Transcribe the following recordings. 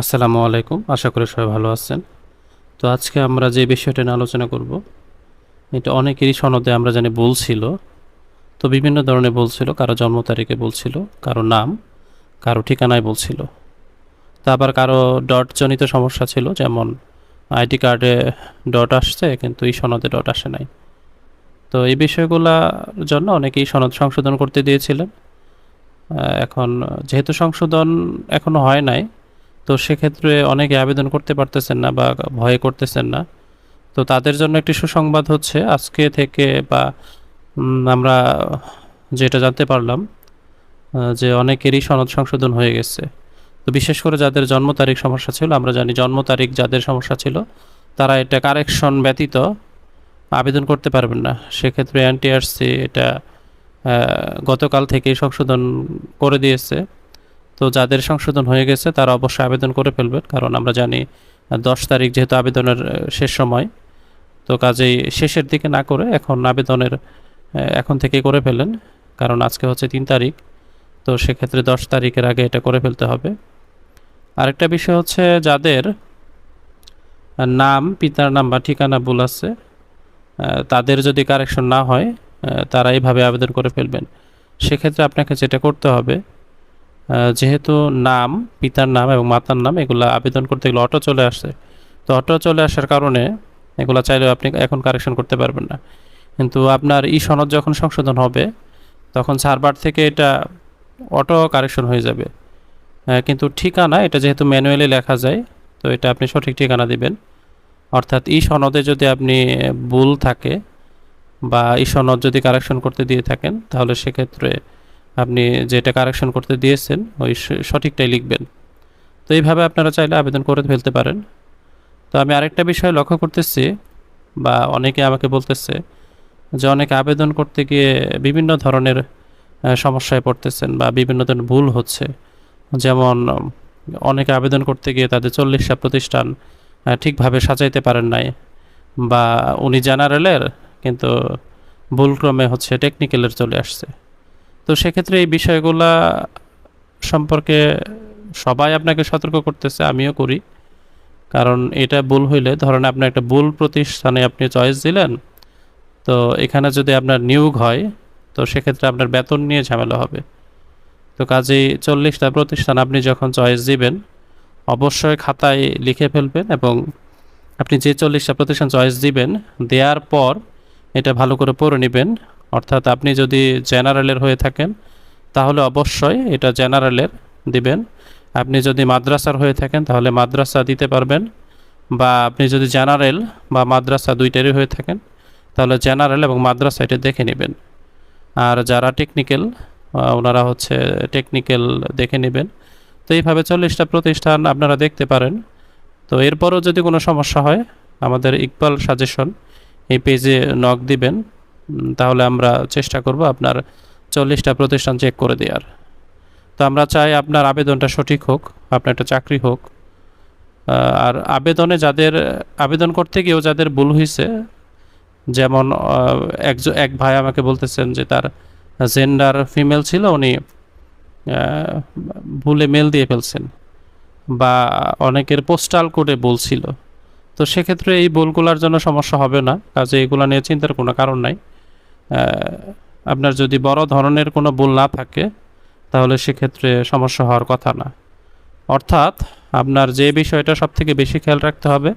আসসালামু আলাইকুম, আশা করি সবাই ভালো আছেন। তো আজকে আমরা যে বিষয়টা নিয়ে আলোচনা করব, এটা অনেকেরই সনদে আমরা জানি বলছিল তো বিভিন্ন ধরনের বলছিল কারও জন্ম তারিখে বলছিল কারও নাম, কারও ঠিকানায় বলছিল তা আবার কারও ডট জনিত সমস্যা ছিল, যেমন আইডি কার্ডে ডট আসছে, কিন্তু এই সনদে ডট আসে নাই। তো এই বিষয়গুলোর জন্য অনেকেই সনদ সংশোধন করতে দিয়েছিলেন। এখন যেহেতু সংশোধন এখনও হয় নাই তো সেক্ষেত্রে অনেকে আবেদন করতে পারতেছেন না বা ভয়ে করতেছেন না। তো তাদের জন্য একটি সুসংবাদ হচ্ছে, আজকে থেকে বা আমরা যেটা জানতে পারলাম যে অনেকেরই সনদ সংশোধন হয়ে গেছে। তো বিশেষ করে যাদের জন্ম তারিখ সমস্যা ছিল, আমরা জানি জন্ম তারিখ যাদের সমস্যা ছিল, তারা এটা কারেকশন ব্যতীত আবেদন করতে পারবেন না। সেক্ষেত্রে এনটিআরসি এটা গতকাল থেকেই সংশোধন করে দিয়েছে। তো যাদের সংশোধন হয়ে গেছে, তারা অবশ্যই আবেদন করে ফেলবেন, কারণ আমরা জানি দশ তারিখ যেহেতু আবেদনের শেষ সময়, তো কাজেই শেষের দিকে না করে এখন আবেদনের এখন থেকেই করে ফেলেন, কারণ আজকে হচ্ছে তিন তারিখ, তো সেক্ষেত্রে দশ তারিখের আগে এটা করে ফেলতে হবে। আরেকটা বিষয় হচ্ছে যাদের নাম, পিতার নাম বা ঠিকানা ভুল আছে তাদের যদি কারেকশন না হয় তারা এইভাবে আবেদন করে ফেলবেন। সেক্ষেত্রে আপনাকে যেটা করতে হবে যেহেতু নাম, পিতার নাম এবং মাতার নাম, এগুলো আবেদন করতে গেলে অটো চলে আসে। তো অটো চলে আসার কারণে এগুলো চাইলেও আপনি এখন কারেকশন করতে পারবেন না। কিন্তু আপনার ই সনদ যখন সংশোধন হবে, তখন সার্ভার থেকে এটা অটো কারেকশন হয়ে যাবে। কিন্তু ঠিকানা, এটা যেহেতু ম্যানুয়ালি লেখা যায়, তো এটা আপনি সঠিক ঠিকানা দিবেন। অর্থাৎ ই সনদে যদি আপনি ভুল থাকে বা ই সনদ যদি কারেকশন করতে দিয়ে থাকেন, তাহলে সেক্ষেত্রে আপনি যেটা কারেকশন করতে দিয়েছেন, ওই সঠিকটাই লিখবেন। তো এইভাবে আপনারা চাইলে আবেদন করে ফেলতে পারেন। তো আমি আরেকটা বিষয় লক্ষ্য করতেছি, বা অনেকে আমাকে বলতেছে যে অনেকে আবেদন করতে গিয়ে বিভিন্ন ধরনের সমস্যায় পড়তেছেন বা বিভিন্ন ধরনের ভুল হচ্ছে। যেমন, অনেকে আবেদন করতে গিয়ে তাদের চল্লিশটা প্রতিষ্ঠান ঠিকভাবে সাজাইতে পারেন নাই, বা উনি জেনারেলের কিন্তু ভুলক্রমে হচ্ছে টেকনিক্যালের চলে আসছে। তো সেক্ষেত্রে এই বিষয়গুলা সম্পর্কে সবাই আপনাকে সতর্ক করতেছে, আমিও করি। কারণ এটা ভুল হইলে, ধরেন আপনি একটা ভুল প্রতিষ্ঠানে আপনি চয়েস দিলেন, তো এখানে যদি আপনার নিয়োগ হয়, তো সেক্ষেত্রে আপনার বেতন নিয়ে ঝামেলা হবে। তো কাজেই চল্লিশটা প্রতিষ্ঠান আপনি যখন চয়েস দিবেন, অবশ্যই খাতায় লিখে ফেলবেন এবং আপনি যে চল্লিশটা প্রতিষ্ঠান চয়েস দিবেন, দেওয়ার পর এটা ভালো করে পড়ে নেবেন। অর্থাৎ আপনি যদি জেনারেলের হয়ে থাকেন, তাহলে অবশ্যই এটা জেনারেলের দিবেন। আপনি যদি মাদ্রাসার হয়ে থাকেন, তাহলে মাদ্রাসা দিতে পারবেন। বা আপনি যদি জেনারেল বা মাদ্রাসা দুইটারই হয়ে থাকেন, তাহলে জেনারেল এবং মাদ্রাসা এটা দেখে নেবেন। আর যারা টেকনিক্যাল ওনারা হচ্ছে টেকনিক্যাল দেখে নেবেন। তো এইভাবে চল্লিশটা প্রতিষ্ঠান আপনারা দেখতে পারেন। তো এরপরও যদি কোনো সমস্যা হয়, আমাদের ইকবাল সাজেশন এই পেজে নক দিবেন। তাহলে আমরা চেষ্টা করব আপনার চল্লিশটা প্রতিষ্ঠান চেক করে দেওয়ার। তো আমরা চাই আপনার আবেদনটা সঠিক হোক, আপনার একটা চাকরি হোক। আর আবেদনে যাদের, আবেদন করতে গিয়েও যাদের ভুল হয়েছে যেমন একজন এক ভাই আমাকে বলতেছেন যে তার জেন্ডার ফিমেল ছিল, উনি ভুলে মেল দিয়ে ফেলছেন বা অনেকের পোস্টাল কোডে ভুল ছিল। তো সেক্ষেত্রে এই ভুলগুলোর জন্য সমস্যা হবে না, কাজে এগুলো নিয়ে চিন্তার কোনো কারণ নাই। আপনার যদি বড় ধরনের কোনো ভুল না থাকে, তাহলে সেক্ষেত্রে সমস্যা হওয়ার কথা না। অর্থাৎ আপনার যে বিষয়টা সব থেকে বেশি খেয়াল রাখতে হবে,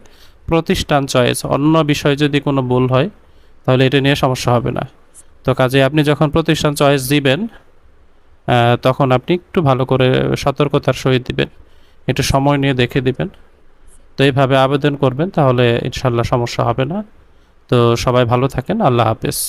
প্রতিষ্ঠান চয়েস, অন্য বিষয়ে যদি কোনো ভুল হয়, তাহলে এটা নিয়ে সমস্যা হবে না। তো কাজে আপনি যখন প্রতিষ্ঠান চয়েস দিবেন তখন আপনি একটু ভালো করে সতর্কতার সহিত দিবেন, একটু সময় নিয়ে দেখে দিবেন। তো এইভাবে আবেদন করবেন, তাহলে ইনশাল্লাহ সমস্যা হবে না। তো সবাই ভালো থাকেন, আল্লাহ হাফেজ।